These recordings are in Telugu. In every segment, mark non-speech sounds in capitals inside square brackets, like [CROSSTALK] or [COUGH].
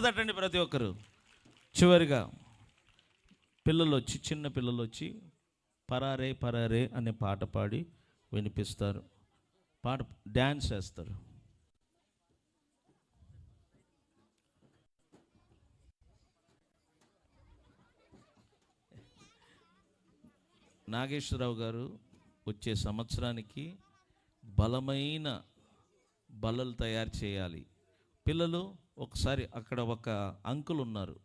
చప్పట్లు తట్టండి ప్రతి ఒక్కరు. చివరిగా పిల్లలు వచ్చి చిన్న పిల్లలు వచ్చి పరారే పరారే అనే పాట పాడి వినిపిస్తారు. పాట డ్యాన్స్ వేస్తారు నాగేశ్వరరావు గారు వచ్చే సంవత్సరానికి బలమైన బల్లలు తయారు చేయాలి. పిల్లలు ఒకసారి అక్కడ ఒక అంకుల్ ఉన్నారు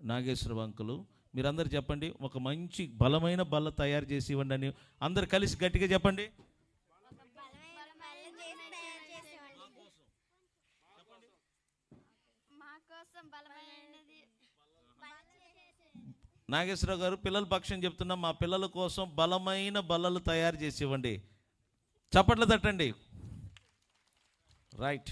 నాగేశ్వరరావు అంకులు. మీరందరు చెప్పండి ఒక మంచి బలమైన బల్ల తయారు చేసి ఇవ్వండి అని అందరు కలిసి గట్టిగా చెప్పండి. నాగేశ్వరరావు గారు పిల్లల పక్షం చెప్తున్నా మా పిల్లల కోసం బలమైన బల్లలు తయారు చేసి ఇవ్వండి. చప్పట్లు తట్టండి. రైట్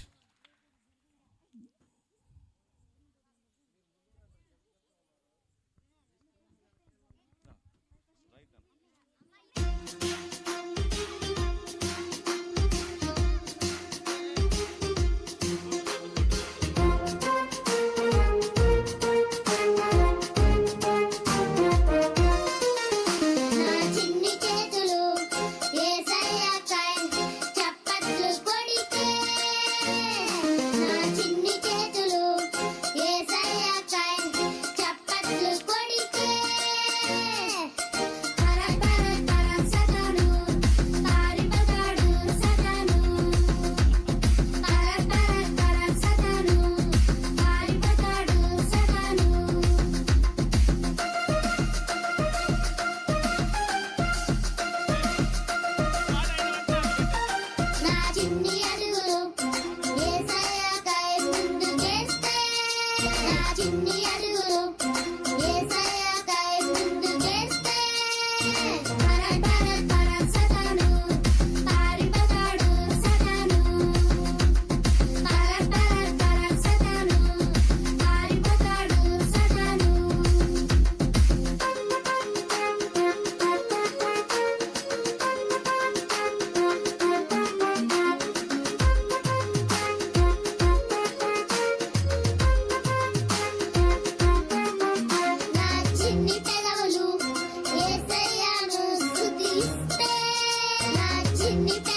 నా చిన్ని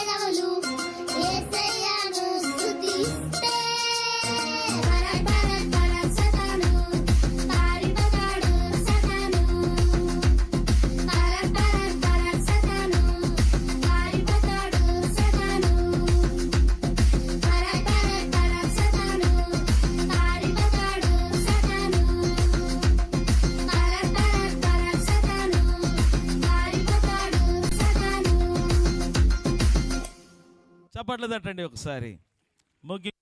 చప్పట్లు తట్టండి ఒకసారి ముగ్గి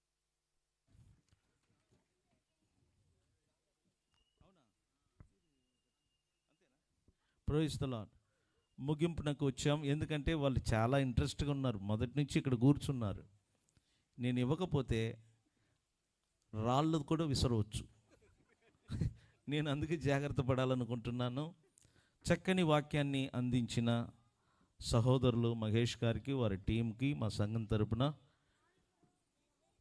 ప్రోహిస్తున్నాను ముగింపునకు వచ్చాం. ఎందుకంటే వాళ్ళు చాలా ఇంట్రెస్ట్గా ఉన్నారు. మొదటి నుంచి ఇక్కడ కూర్చున్నారు. నేను ఇవ్వకపోతే రాళ్ళు కూడా విసరవచ్చు. నేను అందుకే జాగ్రత్త పడాలనుకుంటున్నాను. చక్కని వాక్యాన్ని అందించిన సహోదరులు మహేష్ గారికి వారి టీంకి మా సంఘం తరపున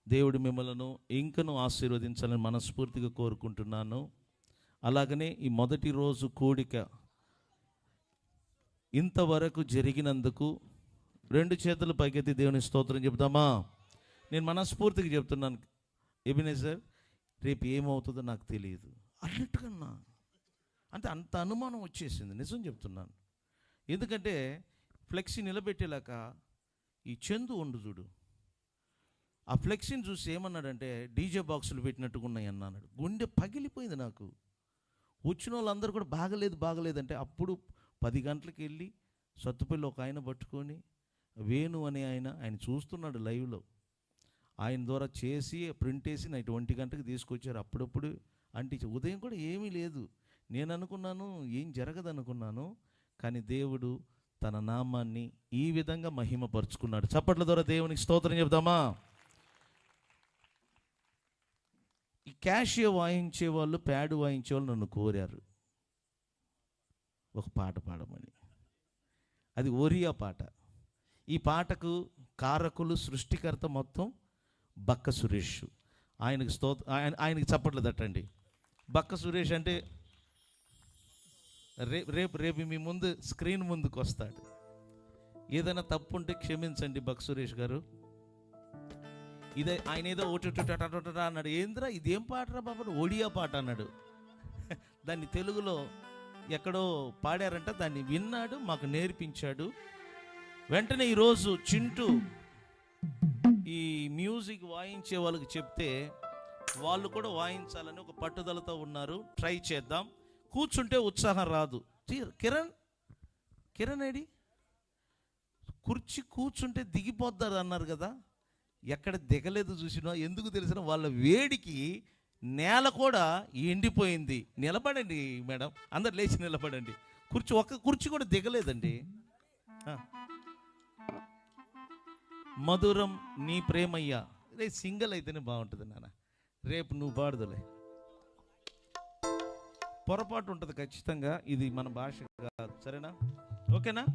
దేవుడు మిమ్మలను ఇంకను ఆశీర్వదించాలని మనస్ఫూర్తిగా కోరుకుంటున్నాను. అలాగనే ఈ మొదటి రోజు కూడిక ఇంతవరకు జరిగినందుకు రెండు చేతులు పైకెత్తి దేవుని స్తోత్రం చెప్తామా నేను మనస్ఫూర్తిగా చెప్తున్నాను. ఎబినేజర్ రేపు ఏమవుతుందో నాకు తెలియదు. అన్నట్టుకన్నా అంటే అంత అనుమానం వచ్చేసింది. నిజం చెప్తున్నాను. ఎందుకంటే ఫ్లెక్సీ నిలబెట్టేలాక ఈ చందు ఉండు చూడు. ఆ ఫ్లెక్సీని చూసి ఏమన్నాడంటే డీజే బాక్సులు పెట్టినట్టుగా ఉన్నాయి అన్నాడు. గుండె పగిలిపోయింది నాకు. వచ్చిన వాళ్ళందరూ కూడా బాగలేదు బాగలేదంటే అప్పుడు పది గంటలకు వెళ్ళి సత్తుపల్లి ఒక ఆయన పట్టుకొని వేణు అనే ఆయన ఆయన చూస్తున్నాడు లైవ్లో. ఆయన ద్వారా చేసి ప్రింట్ వేసి నైట్ ఒంటి గంటకు తీసుకొచ్చారు. అప్పుడప్పుడు అంటే ఉదయం కూడా ఏమీ లేదు. నేను అనుకున్నాను ఏం జరగదు అనుకున్నాను కానీ దేవుడు తన నామాన్ని ఈ విధంగా మహిమపరుచుకున్నాడు. చప్పట్ల ద్వారా దేవునికి స్తోత్రం చెప్దామా? ఈ క్యాషియో వాయించే వాళ్ళు ప్యాడ్ వాయించే వాళ్ళు నన్ను కోరారు. ఒక పాట పాడమని. అది ఒరియా పాట. ఈ పాటకు కారకులు సృష్టికర్త మొత్తం బక్క సురేష్. ఆయనకి స్తోత్ర ఆయన ఆయనకి చప్పట్లు తట్టండి. బక్క సురేష్ అంటే రేపు రేపు రేపు మీ ముందు స్క్రీన్ ముందుకు వస్తాడు. ఏదైనా తప్పు ఉంటే క్షమించండి బక్ సురేష్ గారు. ఇదే ఆయన ఏదో ఓటు అన్నాడు. ఏంద్రా ఇదేం పాటరా బాబు? ఒడియా పాట అన్నాడు. [LAUGHS] దాన్ని తెలుగులో ఎక్కడో పాడారంట దాన్ని విన్నాడు మాకు నేర్పించాడు. వెంటనే ఈరోజు చింటూ ఈ మ్యూజిక్ వాయించే వాళ్ళకి చెప్తే వాళ్ళు కూడా వాయించాలని ఒక పట్టుదలతో ఉన్నారు. ట్రై చేద్దాం. కూర్చుంటే ఉత్సాహం రాదు. కిరణ్ కిరణ్ ఏడి? కుర్చీ కూర్చుంటే దిగిపోద్దారు అన్నారు కదా. ఎక్కడ దిగలేదు చూసినా ఎందుకు తెలిసిన వాళ్ళ వేడికి నేల కూడా ఎండిపోయింది. నిలబడండి మేడం అందరు లేచి నిలబడండి. కుర్చీ ఒక్క కుర్చీ కూడా దిగలేదండి. మధురం నీ ప్రేమయ్యా. రే సింగిల్ అయితేనే బాగుంటుంది నాన్న. రేపు నువ్వు పాడదులే. పొరపాటు ఉంటుంది ఖచ్చితంగా. ఇది మన భాష కాదు. సరేనా? ఓకేనా?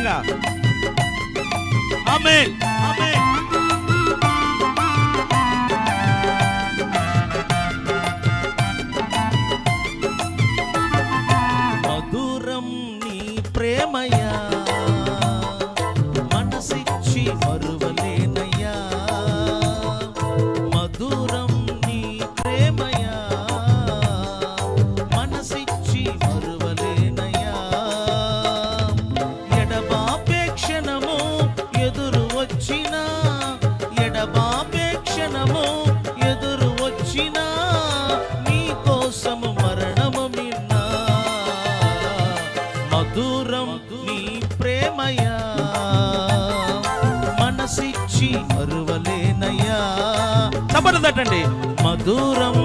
Venga. Amén. నీ ప్రేమయా? మనసిచ్చి మరువలేనయ్యా చప్పట్లు తట్టండి మధురం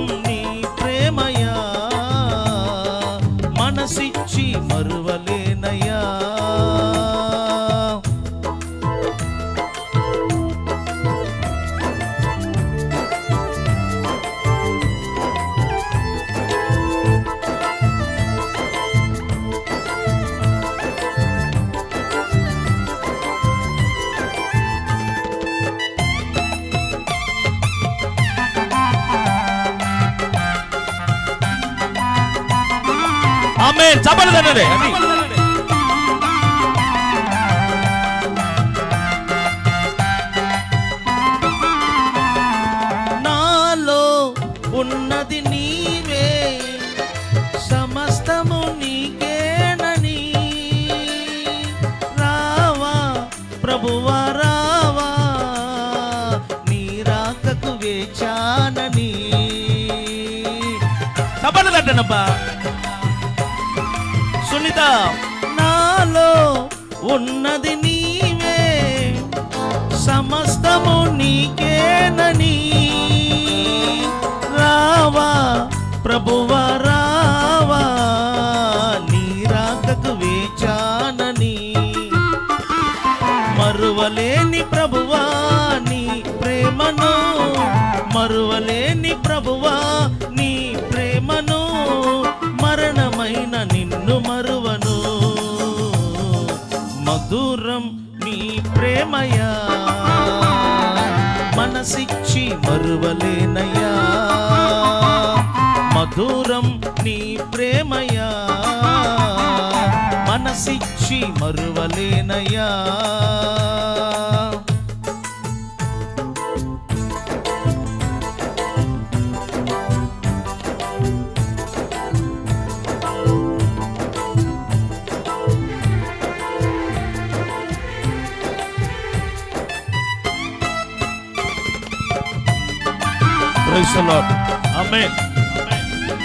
ఆమె చప్పలు తట్టండి నాలో ఉన్నది ఉన్నది నీవే సమస్తము నీకేనని మధురం నీ ప్రేమయా? మనసిచ్చి మరువలేనయ్యా మధురం నీ ప్రేమయా? మనసిచ్చి మరువలేనయ్యా the Lord. Amen.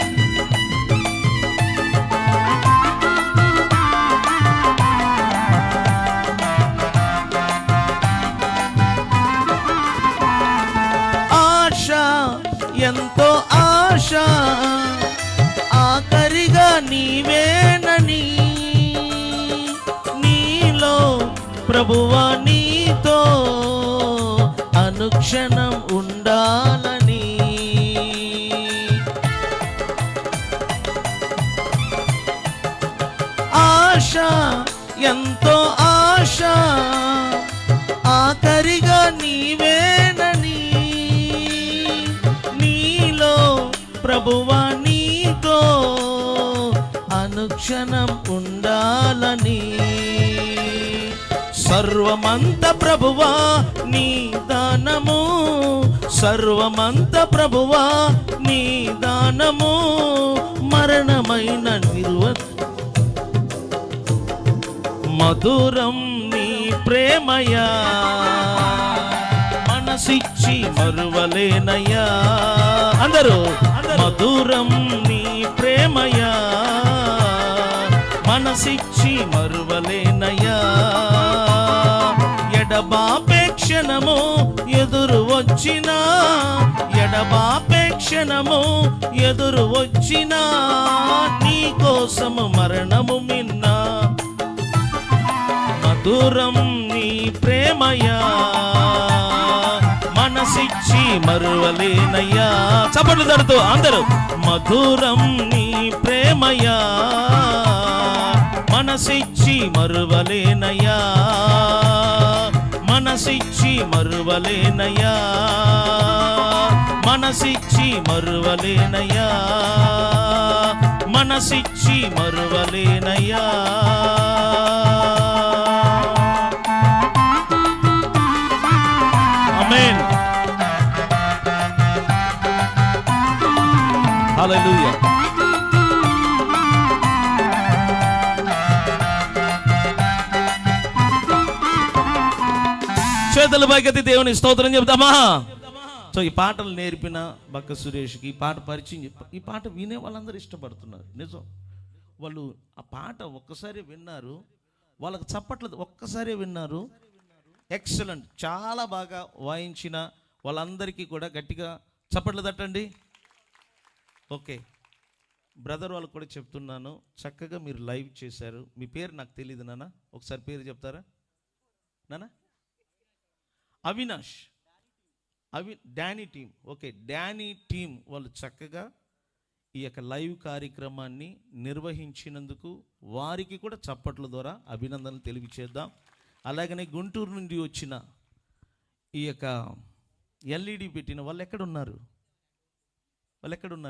ఆశ ఎంతో ఆశ ఆఖరిగా నీవేనని నీలో ప్రభువా నీతో అనుక్షణం ఉండాలని ఎంతో ఆశ. ఆఖరిగా నీవేనని. నీలో ప్రభువా నీతో అనుక్షణం ఉండాలని. సర్వమంత ప్రభువా నీ దానము. సర్వమంత ప్రభువా నీ దానము. మరణమైన నిర్వ మధురం నీ ప్రేమయా? మనసిచ్చి మరువలేనయ్యా. అందరూ మధురం నీ ప్రేమయా? మనసిచ్చి మరువలేనయ్యా. ఎడబాపేక్షణము ఎదురు వచ్చినా? ఎడబాపేక్షణము ఎదురు వచ్చినా? నీ కోసము మరణము మిన్నా? మధురం నీ ప్రేమయా? మనసిచ్చి మరువలేనయ్యా. చప్పట్లు తడుతూ అందరూ మధురం నీ ప్రేమయా? మనసిచ్చి మరువలేనయ్యా. మనసిచ్చి మరువలేనయ్యా. మనసిచ్చి మరువలేనయ్యా. మనసిచ్చి మరువలేనయ్యా. Hallelujah. చేతుల పైకెత్తి దేవుని స్తోత్రం చెప్తామా సో ఈ పాటలు నేర్పిన బక్క సురేష్కి ఈ పాట పరిచయం చెప్ప ఈ పాట వినే వాళ్ళందరూ ఇష్టపడుతున్నారు. నిజం. వాళ్ళు ఆ పాట ఒక్కసారి విన్నారు. వాళ్ళకి చప్పట్లేదు ఒక్కసారి విన్నారు. ఎక్సలెంట్. చాలా బాగా వాయించిన వాళ్ళందరికీ కూడా గట్టిగా చప్పట్లు తట్టండి. ఓకే. బ్రదర్ వాళ్ళు కూడా చెప్తున్నాను. చక్కగా మీరు లైవ్ చేశారు. మీ పేరు నాకు తెలియదు నాన్న. ఒకసారి పేరు చెప్తారా? నాన్న? అవినాష్. అవి Danny team. Okay Danny team వాళ్ళు చక్కగా ఈ యొక్క లైవ్ కార్యక్రమాన్ని నిర్వహించినందుకు వారికి కూడా చప్పట్ల ద్వారా అభినందనలు తెలియచేద్దాం. అలాగనే గుంటూరు నుండి వచ్చిన ఈ యొక్క ఎల్ఈడి పెట్టిన వాళ్ళు ఎక్కడున్నారు? వాళ్ళు ఎక్కడున్నారు?